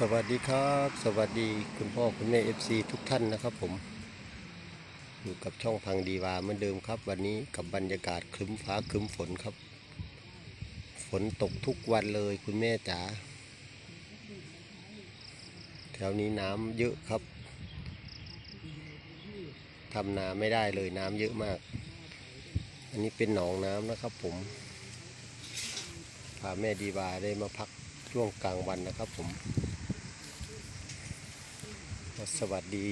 สวัสดีครับ สวัสดีคุณพ่อคุณแม่ FC ทุกท่านนะครับผม อยู่กับช่องพังดีวาเหมือนเดิมครับ วันนี้กับบรรยากาศครึ้มฟ้าครึ้มฝนครับ ฝนตกทุกวันเลยคุณแม่จ๋าแถวนี้น้ำเยอะครับทำนาไม่ได้เลยน้ำเยอะมาก อันนี้เป็นหนองน้ำนะครับผม พาแม่ดีวาได้มาพักช่วงกลางวันนะครับผม สวัสดี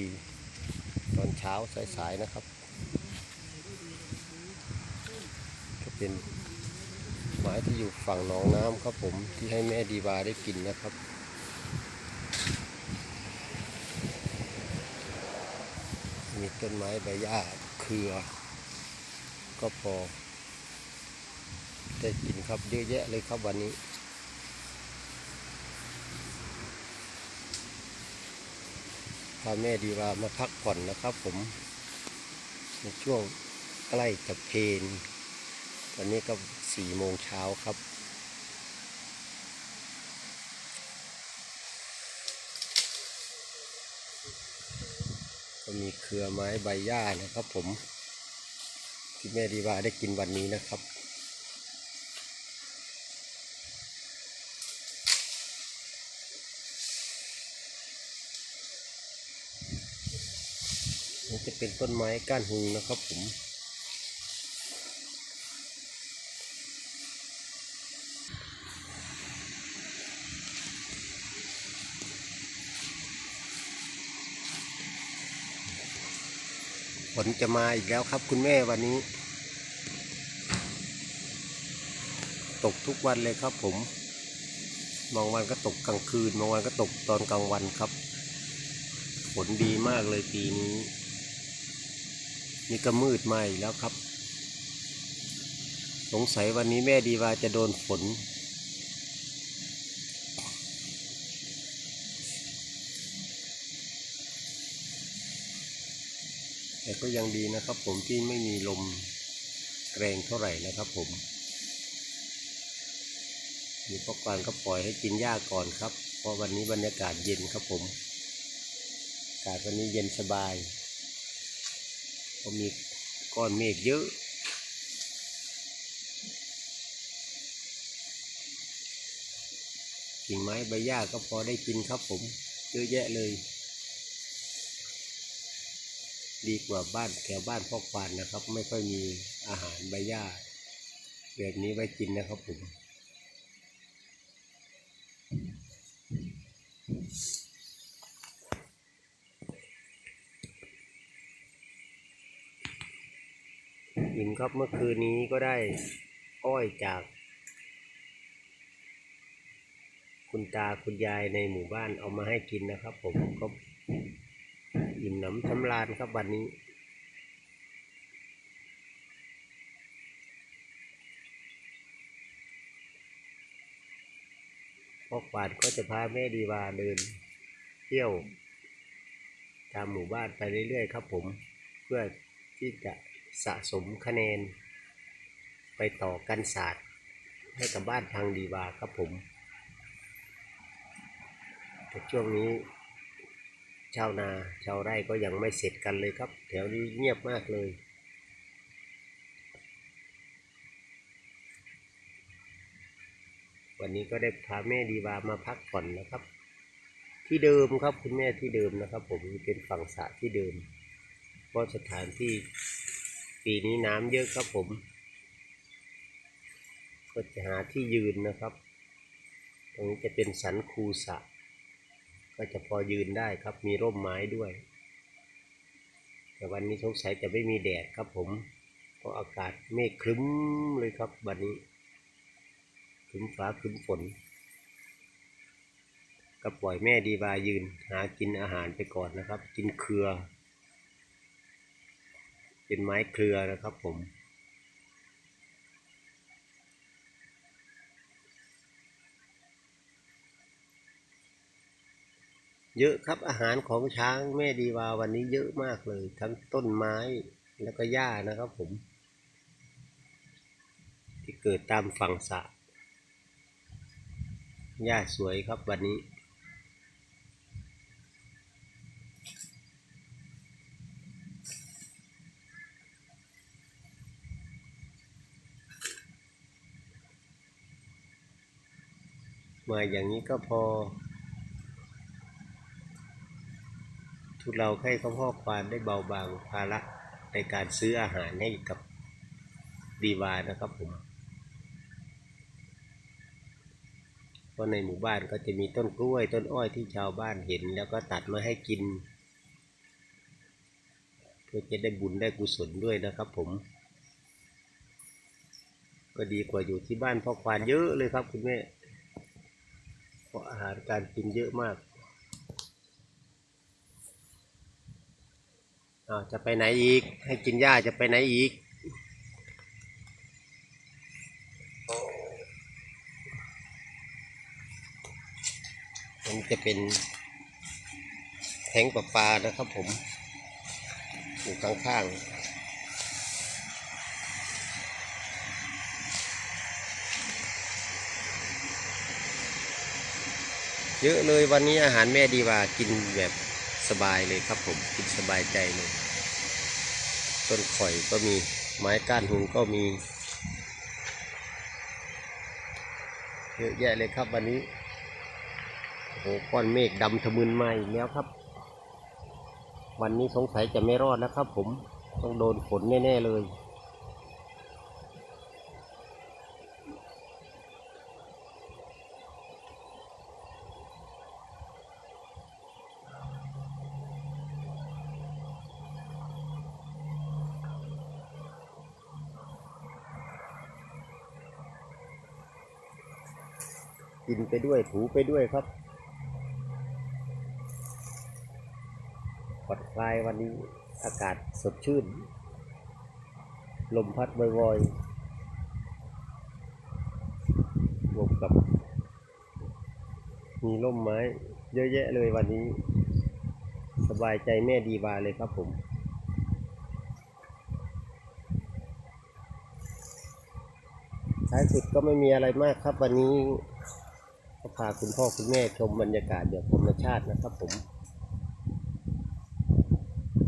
ตอนเช้าสายๆนะครับก็เป็นไม้ที่อยู่ฝั่งหนองน้ำครับผมที่ให้แม่ดีบาได้กินนะครับมีต้นไม้ใบหญ้าเครือ ก็พอ ได้กินครับเยอะแยะเลยครับวันนี้ พาแม่ดีวามาพักผ่อนนะครับผม ในช่วงใกล้จะเพนตอนนี้ก็สี่โมงเช้าครับ ก็มีเครือไม้ใบหญ้านะครับผม ที่แม่ดีวาได้กินวันนี้นะครับ นี่จะเป็นต้นไม้ก้านหุงนะครับผมฝนจะมาอีกแล้วครับคุณแม่วันนี้ ตกทุกวันเลยครับผมบางวันก็ตกกลางคืนบางวันก็ตกตอนกลางวันครับ ฝนดีมากเลยปีนี้ นี่ก็มืดมาอีกแล้วครับ สงสัยวันนี้แม่ดีวาจะโดนฝน แต่ก็ยังดีนะครับผมที่ไม่มีลมแรงเท่าไหร่นะครับผมมีพ่อกวางก็ปล่อยให้กินหญ้าก่อนครับ เพราะวันนี้บรรยากาศเย็นครับผม อากาศวันนี้เย็นสบาย ก็มีก้อนเมฆเยอะ กิ่งไม้ใบหญ้าก็พอได้กินครับผม เยอะแยะเลย ดีกว่าบ้านแถวบ้านพ่อควานนะครับ ไม่ค่อยมีอาหารใบหญ้าแบบนี้ไว้กินนะครับผม อิ่มครับเมื่อคืนนี้ก็ได้อ้อยจาก คุณตาคุณยายในหมู่บ้านเอามาให้กินนะครับ ผมก็อิ่มหนำสำราญครับวันนี้พ่อควานก็จะพาแม่ดีวาเดิน เที่ยว ตามหมู่บ้านไปเรื่อยๆครับผมเพื่อที่จะ สะสมคะแนน ไปต่อกันศาสตร์ ให้กับบ้านทางดีวาครับผม แต่ช่วงนี้ ชาวนาชาวไร่ก็ยังไม่เสร็จกันเลยครับ แถวนี้เงียบมากเลยวันนี้ก็ได้พาแม่ดีวามาพักผ่อนนะครับ ที่เดิมครับคุณแม่ที่เดิมนะครับ ผมเป็นฝั่งสระที่เดิมเพราะสถานที่ ปีนี้น้ำเยอะครับผม ก็จะหาที่ยืนนะครับ ตรงนี้จะเป็นสันคูสะ ก็จะพอยืนได้ครับมีร่มไม้ด้วย แต่วันนี้สงสัยจะไม่มีแดดครับผม เพราะอากาศเมฆครึ้มเลยครับวันนี้ครึ้มฟ้าครึ้มฝน ก็ปล่อยแม่ดีวายืน หากินอาหารไปก่อนนะครับ กินเครือ เป็นไม้เครือนะครับผม เยอะครับอาหารของช้างแม่ดีวาวันนี้เยอะมากเลย ทั้งต้นไม้แล้วก็หญ้านะครับผม ที่เกิดตามฝั่งสระหญ้าสวยครับวันนี้ มาอย่างนี้ก็พอ ทุเราให้เขาพ่อควานได้เบาบางภาระในการซื้ออาหารให้กับดีวานะครับผมเพราะในหมู่บ้านก็จะมีต้นกล้วยต้นอ้อยที่ชาวบ้านเห็น แล้วก็ตัดมาให้กิน เพื่อจะได้บุญได้กุศลด้วยนะครับผม ก็ดีกว่าอยู่ที่บ้านพ่อควานเยอะเลยครับคุณแม่ ราะอาหารการกินเยอะมากอาจะไปไหนอีก ให้กินหญ้าจะไปไหนอีก มันจะเป็นแทงประปลานะครับผม อยู่ข้างๆ เยอะเลยวันนี้อาหารแม่ดีว่ากินแบบสบายเลยครับผมกินสบายใจเลย ต้นข่อยก็มีไม้ก้านหุงก็มีเยอะแยะเลยครับวันนี้โอ้โก้อนเมฆดำทะมึนมาอีกแล้วครับ วันนี้สงสัยจะไม่รอดแล้วครับผมต้องโดนฝนแน่ ๆ เลย กินไปด้วยถูไปด้วยครับผ่อนคลายวันนี้อากาศสดชื่น ลมพัดบ่อยๆบวกกับ มีร่มไม้ เยอะแยะเลยวันนี้ สบายใจแม่ดีวาเลยครับผมท้ายสุดก็ไม่มีอะไรมากครับวันนี้ ก็พาคุณพ่อคุณแม่ชมบรรยากาศแบบธรรมชาตินะครับผม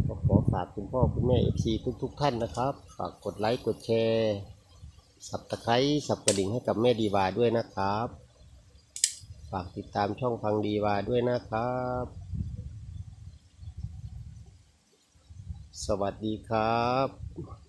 ก็ขอฝากคุณพ่อคุณแม่เอฟซีทุกๆท่านนะครับ ฝากกดไลค์กดแชร์สับตะไคร้สับกระดิ่งให้กับแม่ดีวาด้วยนะครับ ฝากติดตามช่องฟังดีวาด้วยนะครับ สวัสดีครับ